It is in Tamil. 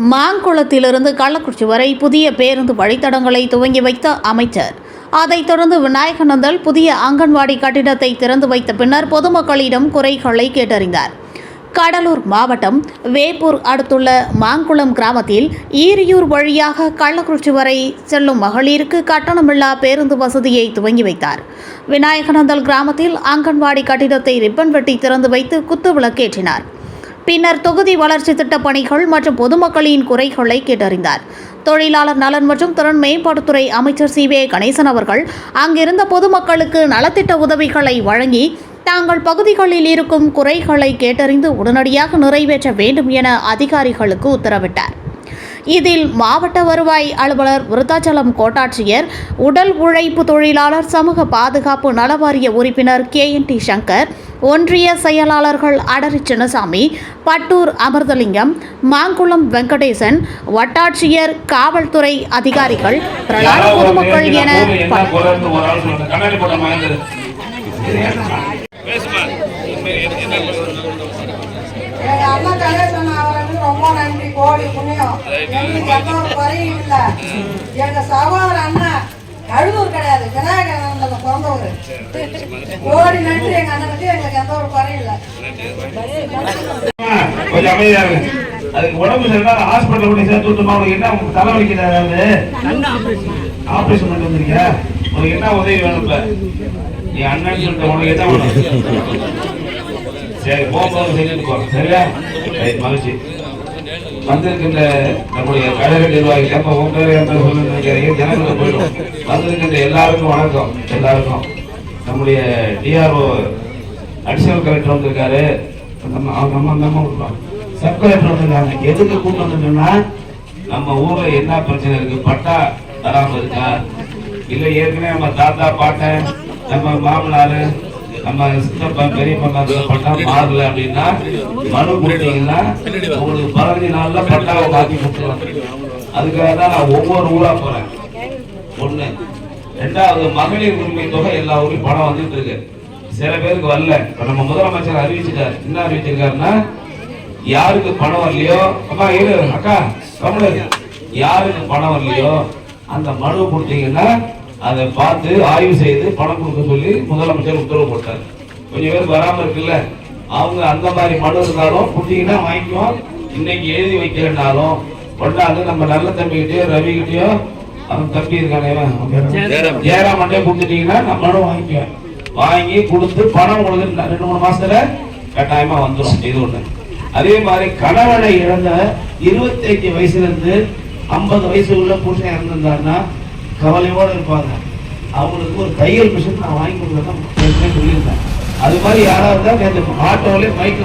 மாங்குளத்திலிருந்து கள்ளக்குறிச்சி வரை புதிய பேருந்து வழித்தடங்களை துவங்கி வைத்த அமைச்சர். அதைத் தொடர்ந்து விநாயகநந்தல் புதிய அங்கன்வாடி கட்டிடத்தை திறந்து வைத்த பின்னர் பொதுமக்களிடம் குறைகளை கேட்டறிந்தார். கடலூர் மாவட்டம் வேப்பூர் அடுத்துள்ள மாங்குளம் கிராமத்தில் ஈரியூர் வழியாக கள்ளக்குறிச்சி வரை செல்லும் மகளிருக்கு கட்டணமில்லா பேருந்து வசதியை துவங்கி வைத்தார். விநாயகநந்தல் கிராமத்தில் அங்கன்வாடி கட்டிடத்தை ரிப்பன் வெட்டி திறந்து வைத்து குத்து விளக்கேற்றினார். பின்னர் தொகுதி வளர்ச்சி திட்டப் பணிகள் மற்றும் பொதுமக்களின் குறைகளை கேட்டறிந்தார். தொழிலாளர் நலன் மற்றும் திறன் மேம்பாட்டுத்துறை அமைச்சர் சி. வே. கணேசன் அவர்கள் அங்கிருந்த பொதுமக்களுக்கு நலத்திட்ட உதவிகளை வழங்கி தாங்கள் பகுதிகளில் இருக்கும் குறைகளை கேட்டறிந்து உடனடியாக நிறைவேற்ற வேண்டும் என அதிகாரிகளுக்கு உத்தரவிட்டார். இதில் மாவட்ட வருவாய் அலுவலர் விருத்தாச்சலம் கோட்டாட்சியர் உடல் உழைப்பு தொழிலாளர் சமூக பாதுகாப்பு நலவாரிய உறுப்பினர் கே. என். டி. சங்கர் ஒன்றிய செயலாளர்கள் அடரி சின்னசாமி பட்டூர் அமிர்தலிங்கம் மாங்குளம் வெங்கடேசன் வட்டாட்சியர் காவல்துறை அதிகாரிகள் பிரலான பொதுமக்கள் என ரொம்ப நன்றி கோடி புண்ணியம். எங்களுக்கு எந்த ஒரு குறையும் இல்ல. எங்க சகோதர அண்ணன் அழுதூர் கிடையாது விநாயகர் பிறந்தவர் கோடி நன்றி. எங்க அண்ணனுக்கு எங்களுக்கு எந்த ஒரு குறையும் இல்லை. கொஞ்சம் அமைதியா அதுக்கு உடம்பு சரியில்லை ஹாஸ்பிட்டல் கொண்டு சேர்த்து விட்டுமா? உனக்கு என்ன உனக்கு தலைவலிக்குது அதாவது ஆபரேஷன் பண்ணிட்டு வந்திருக்கியா? உனக்கு என்ன உதவி வேணும்ல? இப்ப நீ அண்ணன் சொல்லிட்டு உனக்கு என்ன வேணும்? சரி போகும்போது செஞ்சுட்டு போறேன் சரியா? மகிழ்ச்சி. வந்திருக்கின்ற நம்முடைய கழக நிர்வாகி அப்ப உங்க பேர் என் பேர் நினைக்கிறீங்க? ஜனங்களுக்கு போயிடும். வந்திருக்கின்ற எல்லாருக்கும் வணக்கம். எல்லாருக்கும். நம்முடைய டிஆர்ஓ அடிஷனல் கலெக்டர் வந்திருக்காரு. நம்ம அவங்க அம்மா அந்த அம்மா சப் கலெக்டர் வந்திருக்காங்க. எதுக்கு கூட்டு வந்துட்டோம்னா நம்ம ஊர்ல என்ன பிரச்சனை இருக்கு? பட்டா தராம இருக்கா? இல்ல ஏற்கனவே நம்ம தாத்தா பாட்டன் நம்ம மாமனாரு நம்ம சித்தப்பா பெரியப்பா பட்டா மாறல அப்படின்னா மனு கொடுத்தீங்கன்னா உங்களுக்கு பதினஞ்சு நாள்ல பட்டாவை மாத்தி கொடுத்துருவாங்க. அதுக்காக தான் நான் ஒவ்வொரு ஊரா போறேன். ஒண்ணு. ரெண்டாவது மகளிர் உரிமை தொகை எல்லா ஊரையும் பணம் வந்துட்டு இருக்கு. சில பேருக்கு வரல. இப்ப நம்ம முதலமைச்சர் அறிவிச்சிட்டார். என்ன அறிவிச்சிருக்காருன்னா யாருக்கு பணம் வரலையோ அம்மா இரு அக்கா கமலு யாருக்கு பணம் வரலையோ அந்த மனு கொடுத்தீங்கன்னா அதை பார்த்து ஆய்வு செய்து பணம் கொடுக்க சொல்லி முதலமைச்சர் உத்தரவு போட்டார். கொஞ்சம் பேருக்கு வராம இருக்குல்ல? அவங்க அந்த மாதிரி மனு இருந்தாலும் கொடுத்தீங்கன்னா வாங்கிக்குவோம். இன்னைக்கு எழுதி வைக்கலனாலும் கொண்டாந்து நம்ம நல்ல தம்பிகிட்டயோ ரவிகிட்டயோ அவன் தம்பி இருக்கானே பேர்? ஜெயராம். மண்டே கொடுத்துட்டீங்கன்னா நம்ம மனு வாங்கிக்குவேன் வாங்கி கொடுத்து பணம் உங்களுக்கு ரெண்டு மூணு மாசத்துல கட்டாயமா வந்துடும் இது ஒண்ணு. அதே மாதிரி கணவனை இழந்த இருபத்தஞ்சு வயசுல இருந்து ஐம்பது வயசு உள்ள புருஷன் இறந்திருந்தாருன்னா கவலையோடு இருப்பாங்க. அவங்களுக்கு ஒரு தையல் மிஷின் நான் வாங்கி கொடுக்குறேன் சொல்லியிருந்தேன். அது மாதிரி யாராவது தான் நேற்று ஆட்டோவிலே பைக்ல